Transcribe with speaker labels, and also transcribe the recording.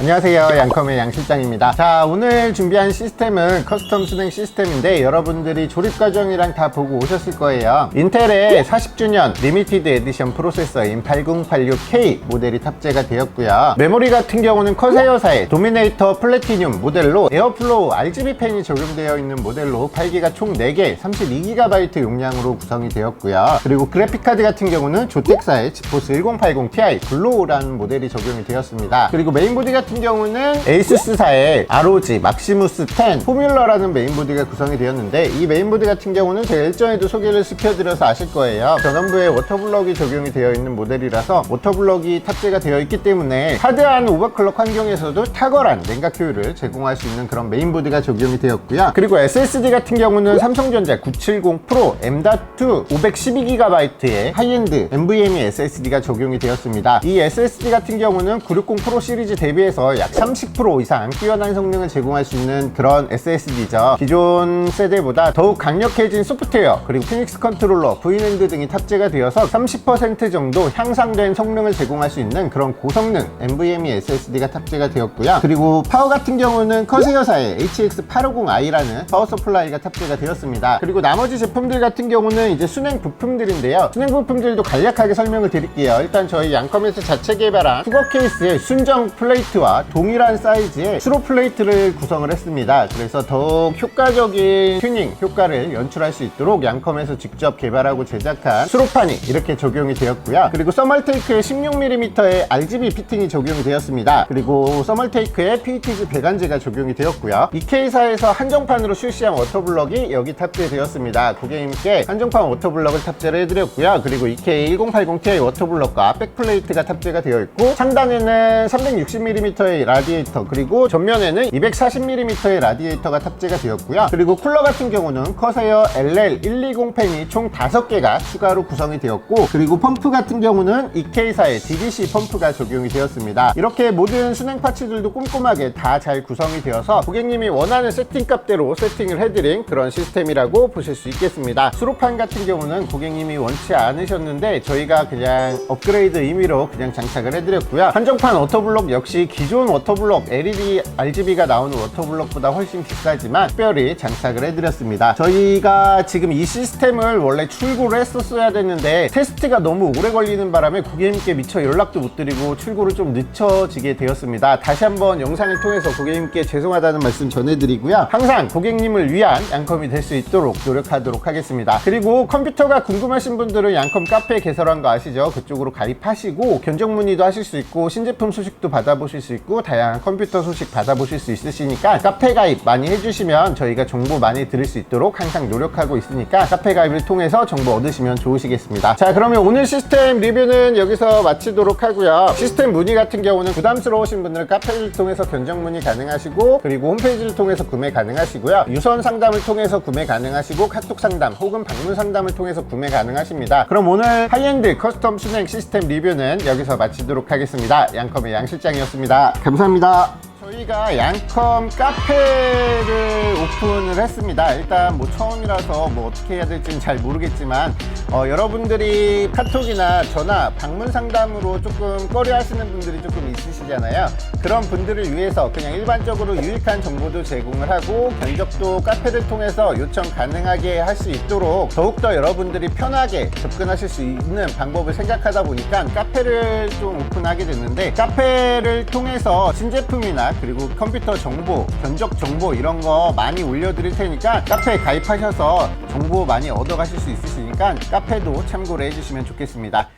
Speaker 1: 안녕하세요. 양컴의 양실장입니다. 자 오늘 준비한 시스템은 커스텀 순행 시스템인데 여러분들이 조립 과정이랑 다 보고 오셨을 거예요. 인텔의 40주년 리미티드 에디션 프로세서인 8086K 모델이 탑재가 되었고요. 메모리 같은 경우는 커세어사의 도미네이터 플래티늄 모델로 에어플로우 RGB 펜이 적용되어 있는 모델로 8기가 총 4개 32GB 용량으로 구성이 되었고요. 그리고 그래픽카드 같은 경우는 조텍사의 지포스 1080 Ti 글로우라는 모델이 적용이 되었습니다. 그리고 메인보드 같은 경우는 에이수스사의 ROG 막시무스 10 포뮬러라는 메인보드가 구성이 되었는데 이 메인보드 같은 경우는 제가 일전에도 소개를 시켜드려서 아실 거예요. 전원부에 워터블럭이 적용이 되어 있는 모델이라서 워터블럭이 탑재가 되어 있기 때문에 하드한 오버클럭 환경에서도 탁월한 냉각 효율을 제공할 수 있는 그런 메인보드가 적용이 되었고요. 그리고 SSD 같은 경우는 삼성전자 970 프로 M.2 512GB의 하이엔드 NVMe SSD가 적용이 되었습니다. 이 SSD 같은 경우는 960 프로 시리즈 대비해서 약 30% 이상 뛰어난 성능을 제공할 수 있는 그런 SSD죠. 기존 세대보다 더욱 강력해진 소프트웨어 그리고 피닉스 컨트롤러, V랜드 등이 탑재가 되어서 30% 정도 향상된 성능을 제공할 수 있는 그런 고성능 NVMe SSD가 탑재가 되었고요. 그리고 파워 같은 경우는 커세어사의 HX850i라는 파워 서플라이가 탑재가 되었습니다. 그리고 나머지 제품들 같은 경우는 이제 순행 부품들인데요. 순행 부품들도 간략하게 설명을 드릴게요. 일단 저희 양컴에서 자체 개발한 투거 케이스의 순정 플레이트 와 동일한 사이즈의 수로 플레이트를 구성을 했습니다. 그래서 더욱 효과적인 튜닝 효과를 연출할 수 있도록 양컴에서 직접 개발하고 제작한 수로판이 이렇게 적용이 되었고요. 그리고 서멀테이크의 16mm의 RGB 피팅이 적용이 되었습니다. 그리고 서멀테이크의 PETG 배관제가 적용이 되었고요. 이케이사에서 한정판으로 출시한 워터블럭이 여기 탑재되었습니다. 고객님께 한정판 워터블럭을 탑재를 해드렸고요. 그리고 EK1080ti 워터블럭과 백플레이트가 탑재가 되어 있고 상단에는 360mm 의 라디에이터 그리고 전면에는 240mm의 라디에이터가 탑재가 되었고요. 그리고 쿨러 같은 경우는 커세어 LL120 팬이 총 5개가 추가로 구성이 되었고 그리고 펌프 같은 경우는 EK사의 DDC 펌프가 적용이 되었습니다. 이렇게 모든 순행 파츠들도 꼼꼼하게 다 잘 구성이 되어서 고객님이 원하는 세팅 값대로 세팅을 해드린 그런 시스템이라고 보실 수 있겠습니다. 수로판 같은 경우는 고객님이 원치 않으셨는데 저희가 그냥 업그레이드 임의로 그냥 장착을 해드렸고요. 한정판 오토블록 역시 기존 워터블록 LED RGB가 나오는 워터블록보다 훨씬 비싸지만 특별히 장착을 해드렸습니다. 저희가 지금 이 시스템을 원래 출고를 했었어야 됐는데 테스트가 너무 오래 걸리는 바람에 고객님께 미처 연락도 못 드리고 출고를 좀 늦춰지게 되었습니다. 다시 한번 영상을 통해서 고객님께 죄송하다는 말씀 전해드리고요. 항상 고객님을 위한 양컴이 될 수 있도록 노력하도록 하겠습니다. 그리고 컴퓨터가 궁금하신 분들은 양컴 카페 개설한 거 아시죠? 그쪽으로 가입하시고 견적 문의도 하실 수 있고 신제품 소식도 받아보실 수 있고 다양한 컴퓨터 소식 받아보실 수 있으시니까 카페 가입 많이 해주시면 저희가 정보 많이 드릴 수 있도록 항상 노력하고 있으니까 카페 가입을 통해서 정보 얻으시면 좋으시겠습니다. 자 그러면 오늘 시스템 리뷰는 여기서 마치도록 하고요. 시스템 문의 같은 경우는 부담스러우신 분들은 카페를 통해서 견적 문의 가능하시고 그리고 홈페이지를 통해서 구매 가능하시고요. 유선 상담을 통해서 구매 가능하시고 카톡 상담 혹은 방문 상담을 통해서 구매 가능하십니다. 그럼 오늘 하이엔드 커스텀 순행 시스템 리뷰는 여기서 마치도록 하겠습니다. 양컴의 양 실장이었 감사합니다. 저희가 양컴 카페를 오픈을 했습니다. 일단 뭐 처음이라서 뭐 어떻게 해야 될지는 잘 모르겠지만 어, 여러분들이 카톡이나 전화, 방문 상담으로 조금 꺼려 하시는 분들이 조금 있으시잖아요. 그런 분들을 위해서 그냥 일반적으로 유익한 정보도 제공을 하고 견적도 카페를 통해서 요청 가능하게 할 수 있도록 더욱더 여러분들이 편하게 접근하실 수 있는 방법을 생각하다 보니까 카페를 좀 오픈하게 됐는데 카페를 통해서 신제품이나 그리고 컴퓨터 정보, 견적 정보 이런 거 많이 올려드릴 테니까 카페에 가입하셔서 정보 많이 얻어가실 수 있으시니까 카페도 참고를 해주시면 좋겠습니다.